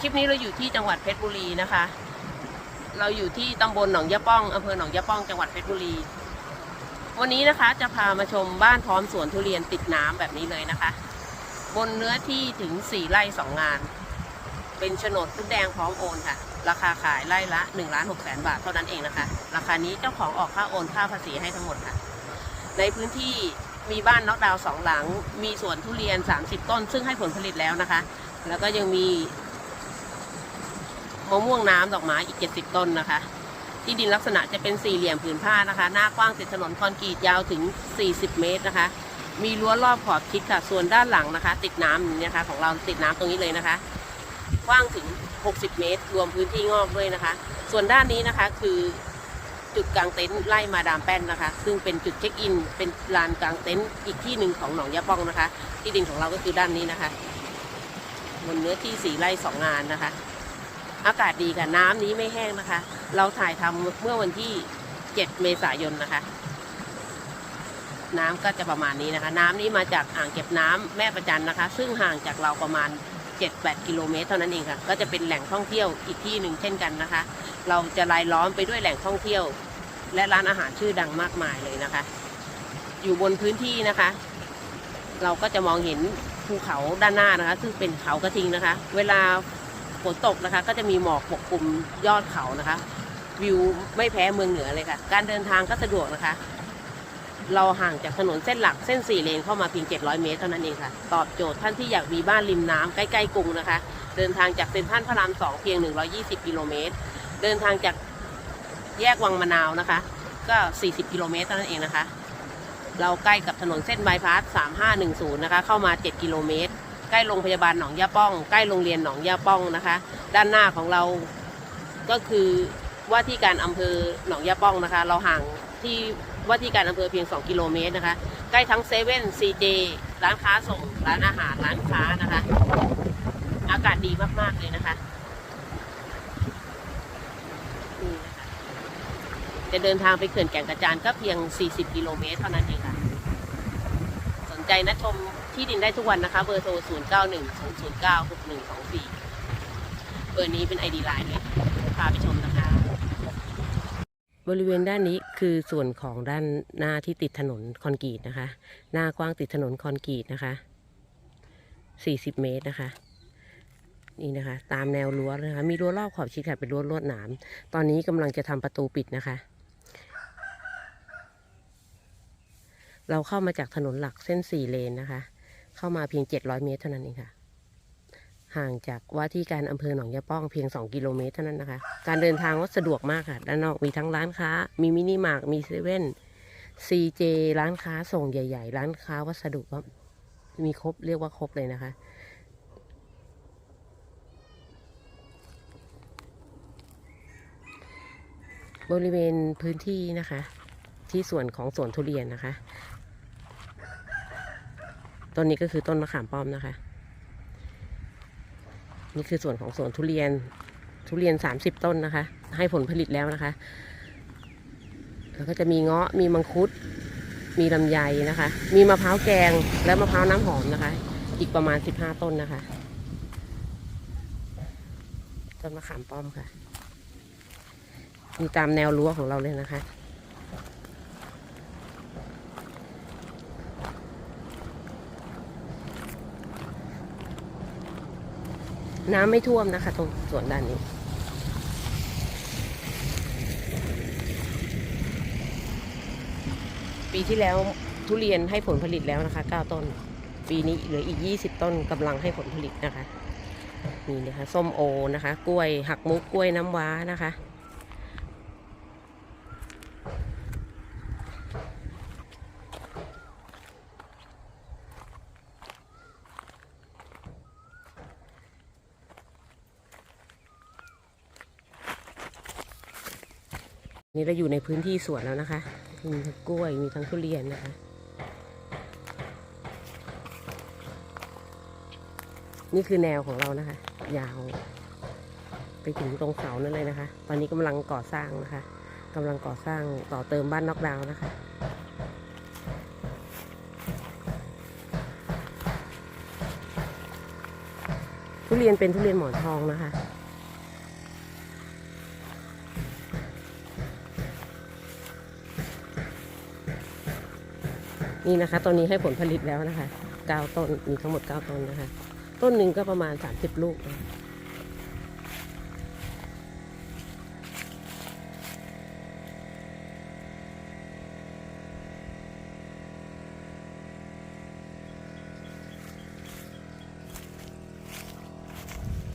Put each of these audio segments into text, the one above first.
คลิปนี้เราอยู่ที่จังหวัดเพชรบุรีนะคะ เราอยู่ที่ตำบลหนองยะป้องอำเภอหนองยะป้องจังหวัดเพชรบุรี วันนี้นะคะจะพามาชมบ้านพร้อมสวนทุเรียนติดน้ำแบบนี้เลยนะคะ บนเนื้อที่ถึง4ไร่2งาน เป็นโฉนดทุกแดงพร้อมโอนค่ะ ราคาขายไร่ละ1ล้าน6แสนบาทเท่านั้นเองนะคะ ราคานี้เจ้าของออกค่าโอนค่าภาษีให้ทั้งหมดค่ะ ในพื้นที่มีบ้านน็อกดาวน์สองหลัง มีสวนทุเรียน 30 ต้น ซึ่งให้ผลผลิตแล้วนะคะ แล้วก็ยังมี มะม่วงน้ำดอกไม้อีก 70 ต้นนะคะ ที่ดินลักษณะจะเป็นสี่เหลี่ยมผืนผ้านะคะ หน้ากว้างติดถนนคอนกรีตยาวถึง 40 เมตรนะคะ มีรั้วรอบขอบชิดค่ะ ส่วนด้านหลังนะคะ ติดน้ำนี่นะคะ ของเราติดน้ำตรงนี้เลยนะคะ กว้างถึง 60 เมตร รวมพื้นที่งอกด้วยนะคะ ส่วนด้านนี้นะคะคือจุดกลางเต็นท์ไล่มาดามแป้นนะคะ ซึ่งเป็นจุดเช็คอิน เป็นลานกลางเต็นท์อีกที่หนึ่งของหนองยะป้องนะคะ ที่ดินของเราก็คือด้านนี้นะคะบนเนื้อที่สีไร่สองงานนะคะ อากาศดีค่ะน้ำนี้ไม่แห้งนะคะ เราถ่ายทำเมื่อวันที่ 7 เมษายนนะคะ น้ำก็จะประมาณนี้นะคะ น้ำนี้มาจากอ่างเก็บน้ำแม่ประจันนะคะ ซึ่งห่างจากเราประมาณ 7-8 กิโลเมตรเท่านั้นเองค่ะ ก็จะเป็นแหล่งท่องเที่ยวอีกที่หนึ่งเช่นกันนะคะ เราจะรายล้อมไปด้วยแหล่งท่องเที่ยว และร้านอาหารชื่อดังมากมายเลยนะคะ อยู่บนพื้นที่นะคะ เราก็จะมองเห็นภูเขาด้านหน้านะคะ ซึ่งเป็นเขากระทิงนะคะ เวลา ฝนตกนะคะ ก็จะมีหมอกปกคลุมยอดเขานะคะ วิวไม่แพ้เมืองเหนือเลยค่ะ การเดินทางก็สะดวกนะคะ เราห่างจากถนนเส้นหลักเส้นสี่เลนเข้ามาเพียง 700 เมตรเท่านั้นเองค่ะ ตอบโจทย์ท่านที่อยากมีบ้านริมน้ำใกล้ๆกรุงนะคะ เดินทางจากเซ็นทรัลพระรามสองเพียง 120 กิโลเมตร เดินทางจากแยกวังมะนาวนะคะ ก็ 40 กิโลเมตรเท่านั้นเองนะคะ เราใกล้กับถนนเส้นบายพาส 3510 นะคะ เข้ามา 7 กิโลเมตร ใกล้โรงพยาบาลหนองยาป้อง ใกล้โรงเรียนหนองยาป้องนะคะ ด้านหน้าของเราก็คือว่าที่การอำเภอหนองยาป้องนะคะ เราห่างที่ว่าที่การอำเภอเพียง 2 กิโลเมตรนะคะ ใกล้ทั้งเซเว่นซีเจร้านค้าส่ง ร้านอาหาร ร้านค้านะคะ อากาศดีมากๆเลยนะคะจะเดินทางไปเขื่อนแก่งกระจานก็เพียง 40 กิโลเมตรเท่านั้นเองค่ะ ใจนะชมที่ดินได้ทุกวันนะคะ เบอร์โทร 0 9 1 0 0 9 6 1 2 4 เบอร์นี้เป็น ID ไลน์เลยพาไปชมนะคะ บริเวณด้านนี้คือส่วนของด้านหน้าที่ติดถนนคอนกรีตนะคะ หน้ากว้างติดถนนคอนกรีตนะคะ 40 เมตรนะคะนี่นะคะ ตามแนวรั้วนะคะ มีรั้วรอบขอบชิดค่ะเป็นรั้วลวดหนาม ตอนนี้กำลังจะทำประตูปิดนะคะ เราเข้ามาจากถนนหลักเส้นสี่เลนนะคะ เข้ามาเพียง700เมตรเท่านั้นเองค่ะ ห่างจากว่าที่การอำเภอหนองยาป้องเพียง2กิโลเมตรเท่านั้นนะคะ การเดินทางก็สะดวกมากค่ะ ด้านนอกมีทั้งร้านค้า มีมินิมาร์ทมีเซเว่นซีเจร้านค้าส่งใหญ่ ๆ ร้านค้าวัสดุก็มีครบเรียกว่าครบเลยนะคะบริเวณพื้นที่นะคะ ที่ส่วนของสวนทุเรียนนะคะ ต้นนี้ก็คือต้นมะขามป้อมนะคะ นี่คือส่วนของสวนทุเรียนทุเรียน 30 ต้นนะคะ ให้ผลผลิตแล้วนะคะ แล้วก็จะมีเงาะมีมังคุด มีลำไยนะคะ มีมะพร้าวแกงและมะพร้าวน้ำหอมนะคะ อีกประมาณ 15 ต้นนะคะต้นมะขามป้อมค่ะ มีตามแนวรั้วของเราเลยนะคะ น้ำไม่ท่วมนะคะ ตรงส่วนด้านนี้ปีที่แล้วทุเรียนให้ผลผลิตแล้วนะคะ 9 ต้น ปีนี้เหลืออีก 20 ต้นกำลังให้ผลผลิตนะคะ นี่นะคะ ส้มโอนะคะ กล้วยหักมุกกล้วยน้ำว้านะคะ นี่เราอยู่ในพื้นที่สวนแล้วนะคะ มีทั้งกล้วย มีทั้งทุเรียนนะคะ นี่คือแนวของเรานะคะ ยาว ไปถึงตรงเสานั่นเลยนะคะ ตอนนี้กำลังก่อสร้างนะคะ กำลังก่อสร้างต่อเติมบ้านนอกดาวนะคะ ทุเรียนเป็นทุเรียนหมอนทองนะคะ นี่นะคะตอนนี้ให้ผลผลิตแล้วนะคะเก้าต้นมีทั้งหมดเก้าต้นนะคะ ต้นหนึ่งก็ประมาณสามสิบลูกนะ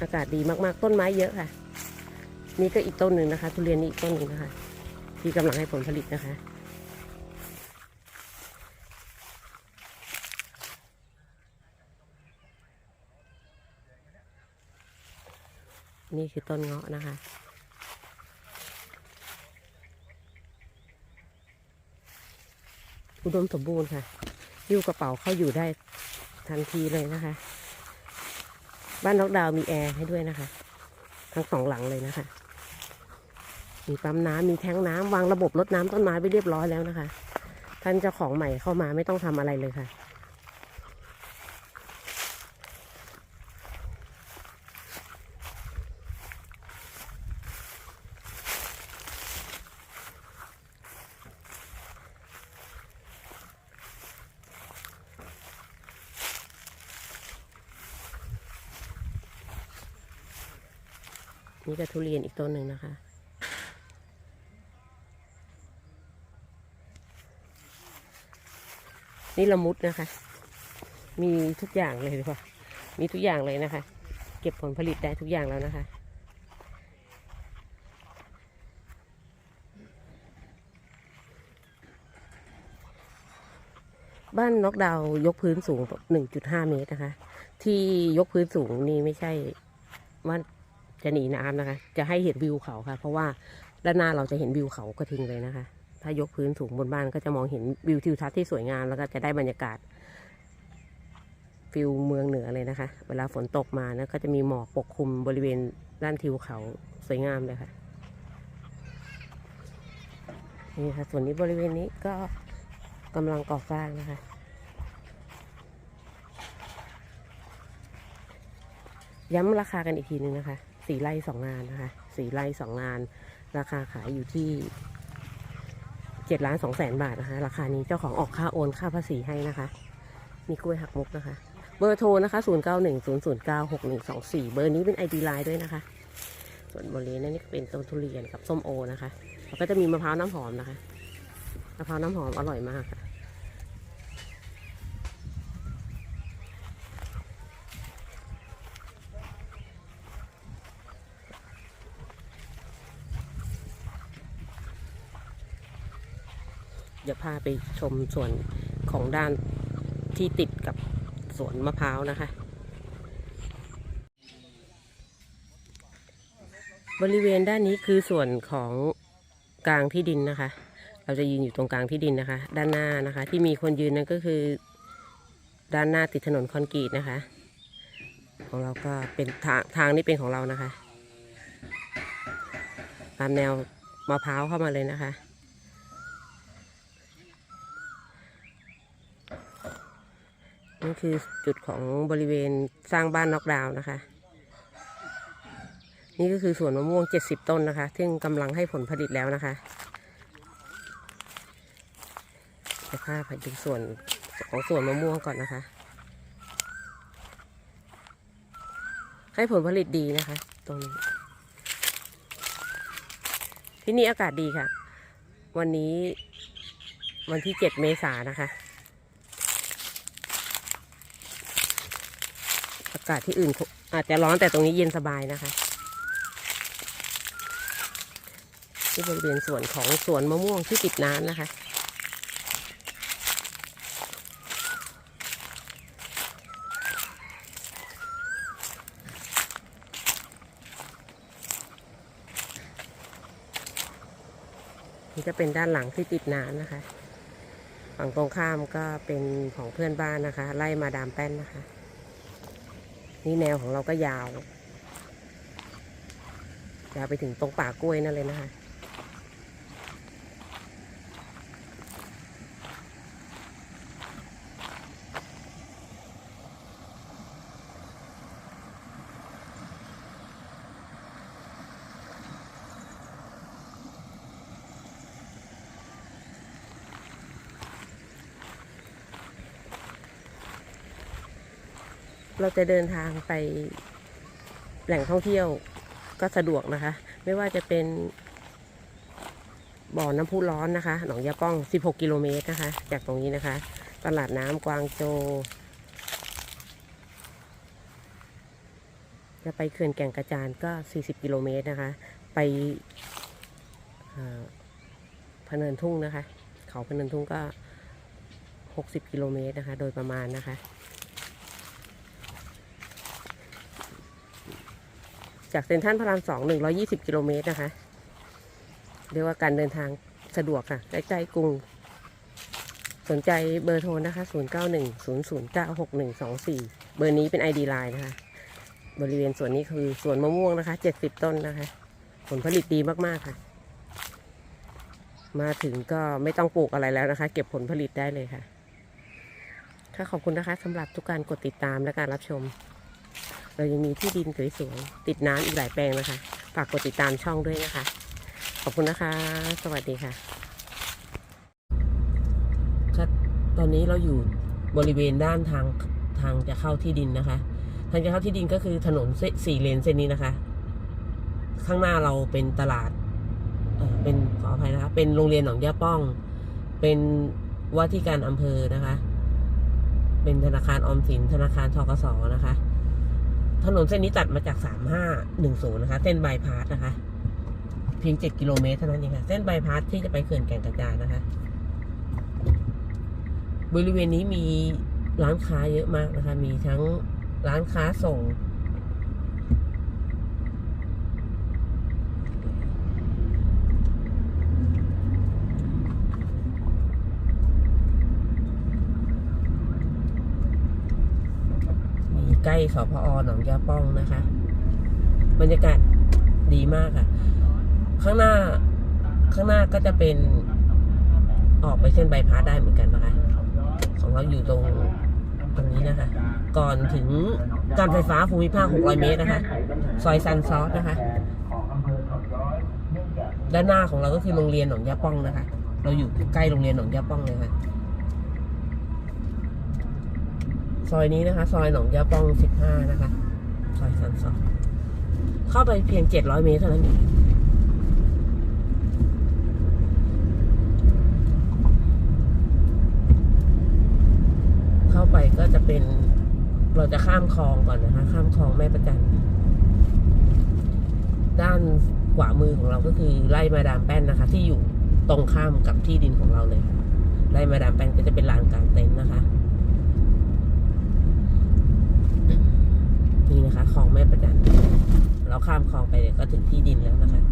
อากาศดีมากๆ ต้นไม้เยอะค่ะ นี่ก็อีกต้นหนึ่งนะคะ ทุเรียนนี่อีกต้นหนึ่งนะคะ ที่กำลังให้ผลผลิตนะคะ นี่คือต้นเงาะนะคะ อุดมสมบูรณ์ค่ะยิ้วกระเป๋าเข้าอยู่ได้ทันทีเลยนะคะ บ้านนอกดาวมีแอร์ให้ด้วยนะคะ ทั้งสองหลังเลยนะคะ มีปั๊มน้ำมีแทงน้ำวางระบบรดน้ำต้นไม้ไปเรียบร้อยแล้วนะคะ ท่านเจ้าของใหม่เข้ามาไม่ต้องทำอะไรเลยค่ะ นี่ก็ทุเรียนอีกต้นหนึ่งนะคะ นี่ละมุดนะคะ มีทุกอย่างเลยหรือเปล่ามีทุกอย่างเลยนะคะ เก็บผลผลิตได้ทุกอย่างแล้วนะคะบ้านน็อกดาวยกพื้นสูง 1.5 เมตรนะคะ ที่ยกพื้นสูงนี่ไม่ใช่ว่า จะหนีน้ำนะคะ จะให้เห็นวิวเขาค่ะ เพราะว่าด้านหน้าเราจะเห็นวิวเขากระทิงเลยนะคะ ถ้ายกพื้นสูงบนบ้านก็จะมองเห็นวิวทิวทัศน์ที่สวยงามแล้วก็จะได้บรรยากาศฟิลเมืองเหนือเลยนะคะ เวลาฝนตกมานะก็จะมีหมอกปกคลุมบริเวณด้านทิวเขาสวยงามเลยค่ะนี่ค่ะ ส่วนนี้บริเวณนี้ก็กำลังก่อสร้างนะคะ ย้ำราคากันอีกทีนึงนะคะ สี่ไร่สองงานนะคะสี่ไร่สองงาน ราคาขายอยู่ที่เจ็ดล้านสองแสนบาทนะคะ ราคานี้เจ้าของออกค่าโอนค่าภาษีให้นะคะ มีกล้วยหักมุกนะคะ เบอร์โทรนะคะ0 9 1 0 0 9 6 1 2 4เบอร์นี้เป็น ID ไลน์ด้วยนะคะ ส่วนบริเวณนั้นนี่เป็นต้นทุเรียนกับส้มโอนะคะแล้วก็จะมีมะพร้าวน้ำหอมนะคะมะพร้าวน้ำหอมอร่อยมากค่ะ เดี๋ยวพาไปชมส่วนของด้านที่ติดกับสวนมะพร้าวนะคะ บริเวณด้านนี้คือส่วนของกลางที่ดินนะคะ เราจะยืนอยู่ตรงกลางที่ดินนะคะ ด้านหน้านะคะ ที่มีคนยืนนั่นก็คือ ด้านหน้าติดถนนคอนกรีตนะคะ ของเราก็เป็นทางทางนี้เป็นของเรานะคะ ตามแนวมะพร้าวเข้ามาเลยนะคะ นี่คือจุดของบริเวณสร้างบ้านน็อกดาวน์นะคะ นี่ก็คือสวนมะม่วง 70 ต้นนะคะ ซึ่งกำลังให้ผลผลิตแล้วนะคะจะพาไปดูส่วนของสวนมะม่วงก่อนนะคะ ให้ผลผลิตดีนะคะ ตรงนี้ ที่นี่อากาศดีค่ะ วันนี้วันที่ 7 เมษายนนะคะากาศที่อื่นอาจจะร้อนแต่ตรงนี้เย็นสบายนะคะที่บริเวณส่วนของสวนมะม่วงที่ติดน้ำนะคะ นี่จะเป็นด้านหลังที่ติดน้ำนะคะ ฝั่งตรงข้ามก็เป็นของเพื่อนบ้านนะคะ ไล่มาดามแป้นนะคะ นี่แนวของเราก็ยาว ยาวไปถึงตรงป่ากล้วยนั่นเลยนะคะ เราจะเดินทางไปแหล่งท่องเที่ยวก็สะดวกนะคะ ไม่ว่าจะเป็นบ่อน้ำพุร้อนนะคะ หนองยาป้อง 16 กิโลเมตรนะคะ จากตรงนี้นะคะ ตลาดน้ำกวางโจ จะไปเขื่อนแก่งกระจานก็ 40 กิโลเมตรนะคะ ไปพะเนินทุ่งนะคะ เขาพะเนินทุ่งก็ 60 กิโลเมตรนะคะ โดยประมาณนะคะ จากเซ็นทรัลพระรามสอง120กิโลเมตรนะคะ เรียกว่าการเดินทางสะดวกค่ะ ใกล้ๆกรุง สนใจเบอร์โทรนะคะ0910096124เบอร์นี้เป็น ID Line นะคะ บริเวณสวนนี้คือสวนมะม่วงนะคะ70ต้นนะคะ ผลผลิตดีมากๆค่ะ มาถึงก็ไม่ต้องปลูกอะไรแล้วนะคะ เก็บผลผลิตได้เลยค่ะค่ะขอบคุณนะคะสำหรับทุกการกดติดตามและการรับชม เรายังมีที่ดินสวยๆติดน้ำอีกหลายแปลงนะคะฝากกดติดตามช่องด้วยนะคะ ขอบคุณนะคะ สวัสดีค่ะครับตอนนี้เราอยู่บริเวณด้านทางทางจะเข้าที่ดินนะคะ ทางจะเข้าที่ดินก็คือถนนเส้นสี่เลนเส้นนี้นะคะ ข้างหน้าเราเป็นตลาดเเป็นขออภัยนะคะ เป็นโรงเรียนหนองย่าป้อง เป็นว่าที่การอำเภอนะคะ เป็นธนาคารออมสิน ธนาคารทกสนะคะ ถนนเส้นนี้ตัดมาจาก 3510 นะคะ เส้นบายพาสนะคะ เพียง 7 กิโลเมตรเท่านั้นเองค่ะ เส้นบายพาสที่จะไปเขื่อนแก่งกระจานนะคะ บริเวณนี้มีร้านค้าเยอะมากนะคะ มีทั้งร้านค้าส่ง มี ใกล้สพอหนองยาป้องนะคะ บรรยากาศดีมากค่ะ ข้างหน้าข้างหน้าก็จะเป็นออกไปเส้นใบพาสได้เหมือนกันนะคะ ของเราอยู่ตรงตรงนี้นะคะ ก่อนถึงการไฟฟ้าภูมิภาค 600 เมตรนะคะ ซอยซันซอสนะคะ ด้านหน้าของเราก็คือโรงเรียนหนองยาป้องนะคะ เราอยู่ใกล้โรงเรียนหนองยาป้องเลยค่ะ ซอยนี้นะคะ ซอยหนองยาป้อง15นะคะ ซอยซันซอสเข้าไปเพียง700เมตรเท่านั้นเองเข้าไปก็จะเป็นเราจะข้ามคลองก่อนนะคะ ข้ามคลองแม่ประจันด้านขวามือของเราก็คือไร่มาดามแป้นนะคะ ที่อยู่ตรงข้ามกับที่ดินของเราเลยไร่มาดามแป้นก็จะเป็นลานกลางเต็นท์นะคะ นี่นะ คลองแม่ประจันเราข้ามคลองไปเดี๋ยวก็ถึงที่ดินแล้วนะคะ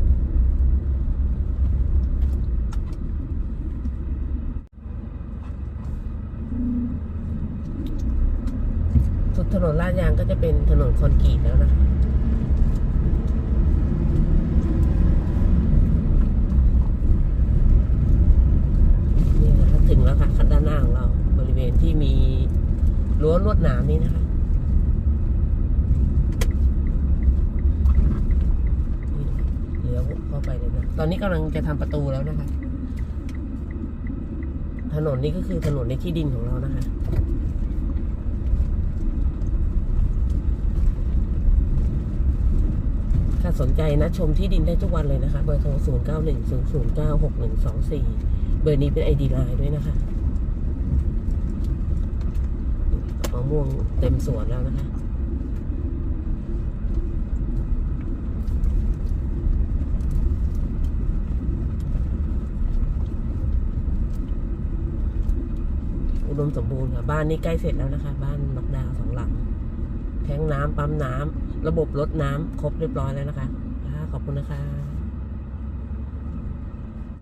สุดถนนลาดยางก็จะเป็นถนนคอนกรีตแล้วนะนี่นะคะถึงแล้วค่ะคันด้านหน้าของเราบริเวณที่มีรั้วลวดหนามนี้นะคะ นี่นะคะ เลี้ยวเข้าไปเลยนะตอนนี้กำลังจะทำประตูแล้วนะคะ ถนนนี้ก็คือถนนในที่ดินของเรานะคะถ้าสนใจนะชมที่ดินได้ทุกวันเลยนะคะ เบอร์โทร 0 9 1 0 0 9 6 1 2 4 เบอร์นี้เป็นไอดีไลน์ด้วยนะคะมะม่วงเต็มสวนแล้วนะคะ อุ ดมสมบูรณ์ค่ะบ้านนี้ใกล้เสร็จแล้วนะคะ บ้านนอกดาวสองหลัง แทงน้ำปั๊มน้ำระบบรดน้ำครบเรียบร้อยแล้วนะคะค่ะขอบคุณนะคะ